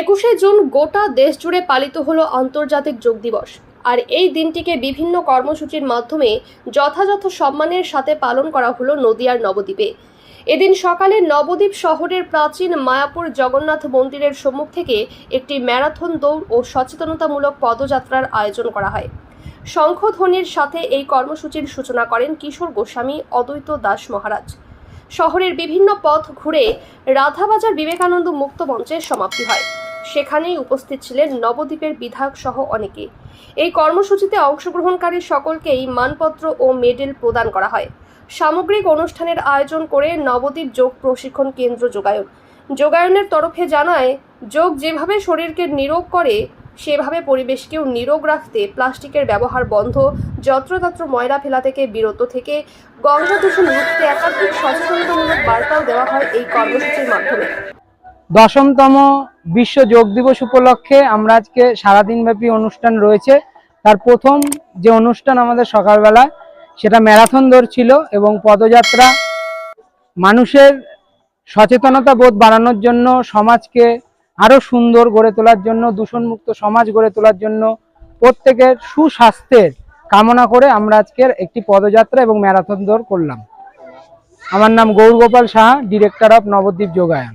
একুশে জুন গোটা দেশ জুড়ে পালিত হলো আন্তর্জাতিক যোগ দিবস। আর এই দিনটিকে বিভিন্ন কর্মসূচির মাধ্যমে যথাযথ সম্মানের সাথে পালন করা হলো নদিয়ার নবদ্বীপে। এদিন সকালে নবদ্বীপ শহরের প্রাচীন মায়াপুর জগন্নাথ মন্দিরের সম্মুখ থেকে একটি ম্যারাথন দৌড় ও সচেতনতামূলক পদযাত্রার আয়োজন করা হয়। শঙ্খধ্বনির সাথে এই কর্মসূচির সূচনা করেন কিশোর গোস্বামী, অদ্বৈত দাস মহারাজ। শহরের বিভিন্ন পথ ঘুরে রাধাবাজার বিবেকানন্দ মুক্ত মঞ্চের সমাপ্তি হয়। সেখানেই উপস্থিত ছিলেন নবদ্বীপের বিধায়ক সহ অনেকে। এই কর্মসূচিতে অংশগ্রহণকারী সকলকেই মানপত্র ও মেডেল প্রদান করা হয়। সামগ্রিক অনুষ্ঠানের আয়োজন করে নবদ্বীপ যোগ প্রশিক্ষণ কেন্দ্র যোগায়ন। যোগায়নের তরফে জানায়, যোগ যেভাবে শরীরকে নিরোগ করে, সেভাবে পরিবেশকেও নিরোগ রাখতে প্লাস্টিকের ব্যবহার বন্ধ, যত্রতত্র ময়লা ফেলা থেকে বিরত থেকে গঙ্গা দূষণ রুখতে একাধিক সচেতনতামূলক বার্তাও দেওয়া হয় এই কর্মসূচির মাধ্যমে। দশমতম বিশ্ব যোগ দিবস উপলক্ষে আমরা আজকে সারাদিনব্যাপী অনুষ্ঠান রয়েছে। তার প্রথম যে অনুষ্ঠান আমাদের সকালবেলা সেটা ম্যারাথন দৌড় ছিল এবং পদযাত্রা মানুষের সচেতনতা বোধ বাড়ানোর জন্য, সমাজকে আরও সুন্দর গড়ে তোলার জন্য, দূষণমুক্ত সমাজ গড়ে তোলার জন্য প্রত্যেকের সুস্বাস্থ্যের কামনা করে আমরা আজকের একটি পদযাত্রা এবং ম্যারাথন দৌড় করলাম। আমার নাম গৌরগোপাল সাহা, ডিরেক্টর অফ নবদ্বীপ যোগায়ন।